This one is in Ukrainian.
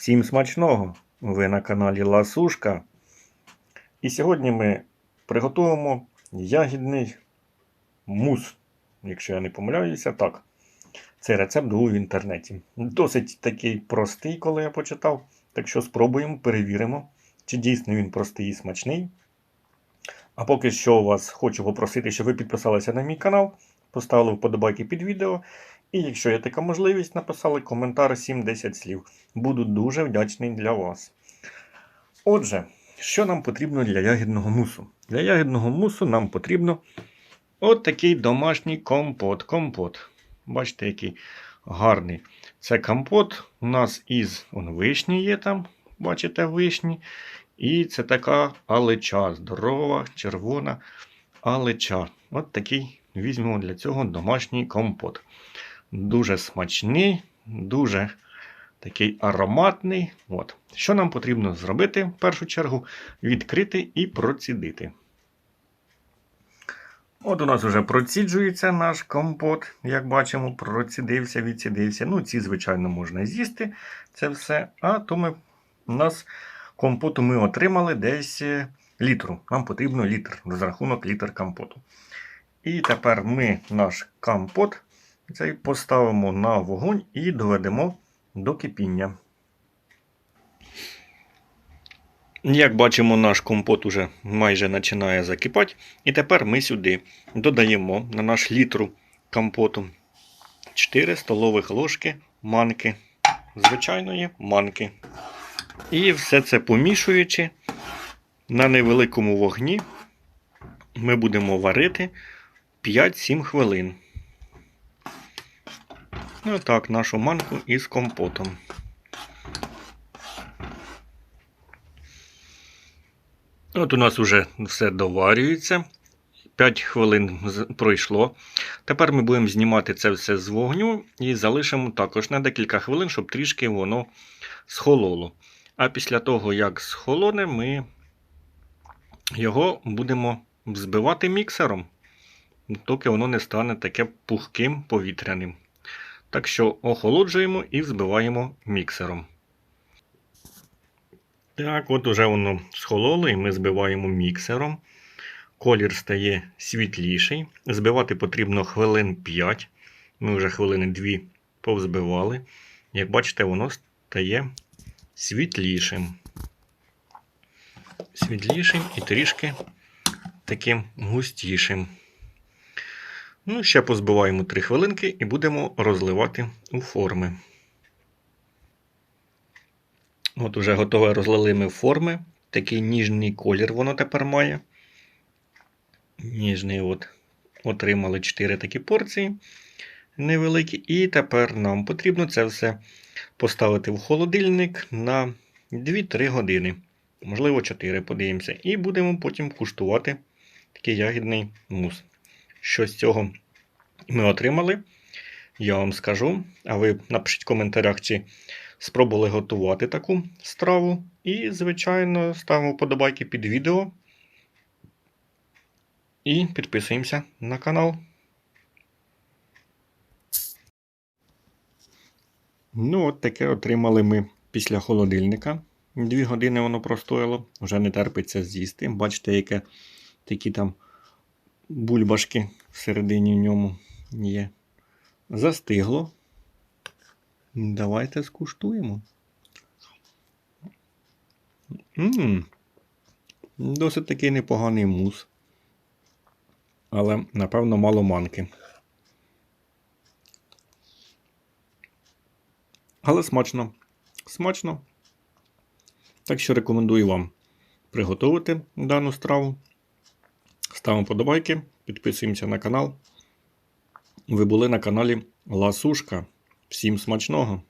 Всім смачного! Ви на каналі Ласушка. І сьогодні ми приготуємо ягідний мус. Якщо я не помиляюся, так. Цей рецепт був в інтернеті. Досить такий простий, коли я почитав. Так що спробуємо, перевіримо, чи дійсно він простий і смачний. А поки що вас хочу попросити, щоб ви підписалися на мій канал, поставили вподобайки під відео. І якщо є така можливість, написали коментар 7-10 слів. Буду дуже вдячний для вас. Отже, що нам потрібно для ягідного мусу? Для ягідного мусу нам потрібно от такий домашній компот. Компот. Бачите, який гарний. Це компот у нас із он, вишні є там, бачите, вишні. І це така алеча, здорова, червона алеча. От такий візьмемо для цього домашній компот. Дуже смачний, дуже такий ароматний. От. Що нам потрібно зробити в першу чергу? Відкрити і процідити. От у нас вже проціджується наш компот. Як бачимо, процідився, відсідився. Ну, ці, звичайно, можна з'їсти це все. А то ми, у нас компоту ми отримали десь е, літру. Нам потрібно літр, розрахунок літр компоту. І тепер ми наш компот цей поставимо на вогонь і доведемо до кипіння. Як бачимо, наш компот уже майже починає закипати. І тепер ми сюди додаємо на наш літру компоту 4 столових ложки манки, звичайної манки. І все це помішуючи на невеликому вогні, ми будемо варити 5-7 хвилин. Ну так, нашу манку із компотом. От у нас вже все доварюється. 5 хвилин пройшло. Тепер ми будемо знімати це все з вогню і залишимо також на декілька хвилин, щоб трішки воно схололо. А після того, як схолоне, ми його будемо взбивати міксером, доки воно не стане таке пухким повітряним. Так що охолоджуємо і взбиваємо міксером. Так, от уже воно схололо і ми збиваємо міксером. Колір стає світліший. Збивати потрібно хвилин 5. Ми вже хвилини 2 повзбивали. Як бачите, воно стає світлішим. Світлішим і трішки таким густішим. Ну, ще позбиваємо 3 хвилинки і будемо розливати у форми. От уже готове розлили ми форми. Такий ніжний колір воно тепер має. Ніжний от. Отримали 4 такі порції невеликі. І тепер нам потрібно це все поставити в холодильник на 2-3 години. Можливо, 4 подивимося. І будемо потім куштувати такий ягідний мус. Що з цього ми отримали, я вам скажу. А ви напишіть в коментарях, чи спробували готувати таку страву. І, звичайно, ставимо вподобайки під відео. І підписуємося на канал. Ну, от таке отримали ми після холодильника. Дві години воно простояло, вже не терпиться з'їсти. Бачите, яке такі там бульбашки всередині в ньому є. Застигло. Давайте скуштуємо. М-м. Досить такий непоганий мус. Але, напевно, мало манки. Але смачно. Смачно. Так що рекомендую вам приготувати дану страву. Ставимо подобайки, підписуємося на канал. Ви були на каналі Ласушка. Всім смачного!